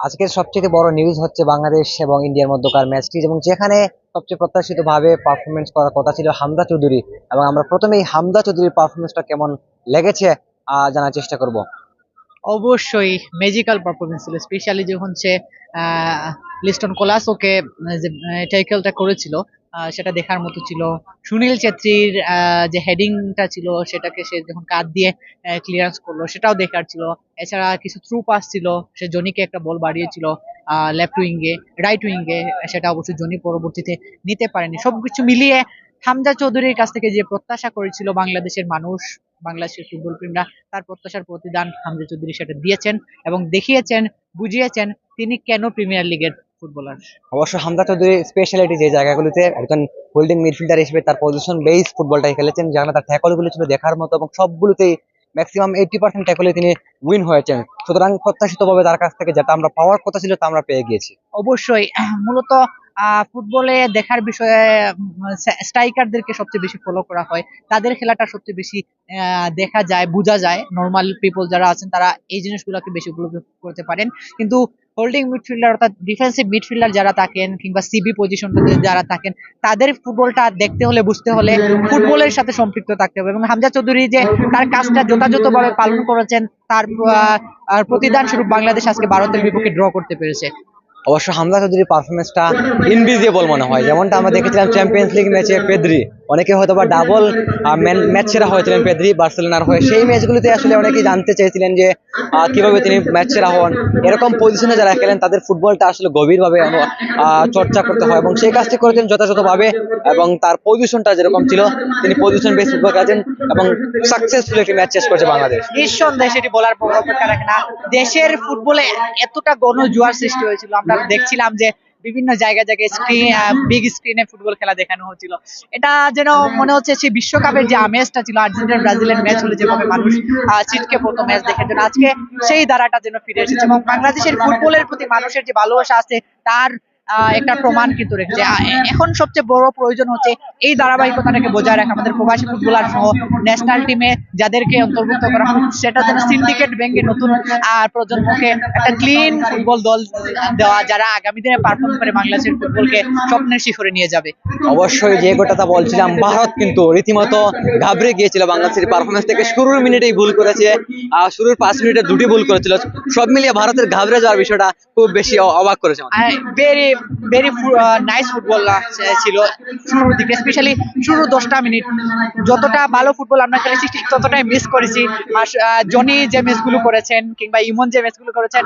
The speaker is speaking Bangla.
আজকের সবচেয়ে বড় নিউজ হচ্ছে বাংলাদেশ এবং ইন্ডিয়ার মধ্যকার ম্যাচটি এবং যেখানে সবচেয়ে প্রত্যাশিত ভাবে পারফরমেন্স করার কথা ছিল হামদা চৌধুরী এবং আমরা প্রথমেই হামদা চৌধুরীর পারফরমেন্সটা কেমন লেগেছে জানার চেষ্টা করব। অবশ্যই ম্যাজিক্যাল পারফরমেন্স ছিল স্পেশালি যখন সে লিস্টন কোলাস ওকে যে টাইকেলটা করেছিল। সেটা দেখার মতো ছিল। সুনীল ছেত্রীর যে হেডিংটা ছিল, সেটাকে সে যখন কাঁধ দিয়ে ক্লিয়ারেন্স করল, সেটাও দেখার ছিল। এছাড়া কিছু থ্রু পাস ছিল সে জনিকে একটা বল বাড়িয়েছিল লেফট উইঙ্গে রাইট উইঙ্গে সেটা অবশ্যই জনি পরবর্তীতে নিতে পারেনি। সবকিছু মিলিয়ে হামজা চৌধুরীর কাছ থেকে যে প্রত্যাশা করেছিল বাংলাদেশের মানুষ, বাংলাদেশের ফুটবল প্রেমীরা তার প্রত্যাশার প্রতিদান হামজা চৌধুরী সেটা দিয়েছেন এবং দেখিয়েছেন, বুঝিয়েছেন তিনি কেন প্রিমিয়ার লিগের ফুটবলার। অবশ্য স্পেশালিটি যে জায়গাগুলিতে একজন হোল্ডিং মিডফিল্ডার হিসেবে তার পজিশন বেস ফুটবলটাই খেলেছেন যেখানে তার ট্যাকলগুলো ছিল দেখার মতো এবং সবগুলোতেই ম্যাক্সিমাম এইটি পার্সেন্ট ট্যাকলে তিনি উইন হয়েছেন। সুতরাং প্রত্যাশিতভাবে তার কাছ থেকে যেটা আমরা পাওয়ার কথা ছিল তা আমরা পেয়ে গিয়েছি। অবশ্যই মূলত ফুটবলে দেখার বিষয়ে স্ট্রাইকারদেরকে সবচেয়ে বেশি ফলো করা হয়। তাদের খেলাটা সবচেয়ে বেশি আহ, দেখা যায় বোঝা যায়। নর্মাল পিপল যারা আছেন তারা এই জিনিসগুলোকে বেশি উপলব্ধি করতে পারেন। কিন্তু হোল্ডিং মিডফিল্ডার অর্থাৎ ডিফেন্সিভ মিডফিল্ডার যারা থাকেন কিংবা সিবি পজিশনটাতে যারা থাকেন, তাদের ফুটবলটা দেখতে হলে, বুঝতে হলে ফুটবলের সাথে সম্পৃক্ত থাকতে হবে। এবং হামজা চৌধুরী যে তার কাজটা যথাযথভাবে পালন করেছেন, তার প্রতিদান স্বরূপ বাংলাদেশ আজকে ভারতের বিপক্ষে ড্র করতে পেরেছে। অবশ্য হামদা চৌধুরীর পারফরমেন্সটা ইনভিজিবল মনে হয়। যেমনটা আমরা দেখেছিলাম চ্যাম্পিয়ন্স লিগ ম্যাচে পেদ্রি। অনেকে হয়তো বা ডাবল ম্যাচ সেরা হয়েছিলেন পেদ্রি, বার্সেলোনার হয়ে। সেই ম্যাচগুলিতে আসলে অনেকেই জানতে চেয়েছিলেন যে কীভাবে তিনি ম্যাচ সেরা হন। এরকম পজিশনে যারা খেলেন, তাদের ফুটবলটা আসলে গভীরভাবে চর্চা করতে হয় এবং সেই কাজটি করেছেন যথাযথভাবে এবং তার পজিশনটা যেরকম ছিল, তিনি পজিশন বেস ফুটবল খেলেছেন এবং সাকসেসফুল একটি ম্যাচ শেষ করেছে বাংলাদেশ। নিঃসন্দেহে সেটি বলার পর অপেক্ষা রাখে না। দেশের ফুটবলে এতটা গণজুয়ার সৃষ্টি হয়েছিল। আমরা দেখছিলাম যে বিভিন্ন জায়গা জায়গায় স্ক্রিন বিগ স্ক্রিনে ফুটবল খেলা দেখানো হচ্ছিল। এটা যেন মনে হচ্ছে সেই বিশ্বকাপের যে আমেজটা ছিল আর্জেন্টিনা ব্রাজিলের ম্যাচ হলে যেভাবে মানুষ আহ, ছিটকে পড়তো ম্যাচ দেখার জন্য আজকে সেই ধারাটা যেন ফিরে এসেছে। এবং বাংলাদেশের ফুটবলের প্রতি মানুষের যে ভালোবাসা আছে তার একটা প্রমাণ কিন্তু রেখেছে এখন সবচেয়ে বড় প্রয়োজন হচ্ছে এই ধারাবাহিকতাটাকে বজায় রাখা। আমাদের প্রবাসী ফুটবলার সহ ন্যাশনাল টিমে যাদেরকে অন্তর্ভুক্ত করা সেটা যেন সিন্ডিকেট ব্যাংকে নতুন প্রজন্মকে একটা ক্লিন ফুটবল দল দেওয়া যারা আগামী দিনে পারফর্ম করে বাংলাদেশের ফুটবলকে স্বপ্নের শিখরে নিয়ে যাবে। অবশ্যই যে কথাটা বলছিলাম ভারত কিন্তু রীতিমতো ঘাবড়ে গিয়েছিল বাংলাদেশের পারফরমেন্স থেকে। শুরুর মিনিটেই ভুল করেছে আর শুরুর পাঁচ মিনিটে দুটি ভুল করেছিল। সব মিলিয়ে ভারতের ঘাবড়ে যাওয়ার বিষয়টা খুব বেশি অবাক করেছে ভেরি ভেরি নাইস ফুটবল ছিল। শুরুর দিকে স্পেশালি শুরু দশটা মিনিট যতটা ভালো ফুটবল আমরা খেলেছি, ঠিক ততটাই মিস করেছি। জনি যে ম্যাচগুলো করেছেন, কিংবা ইমন যে ম্যাচগুলো করেছেন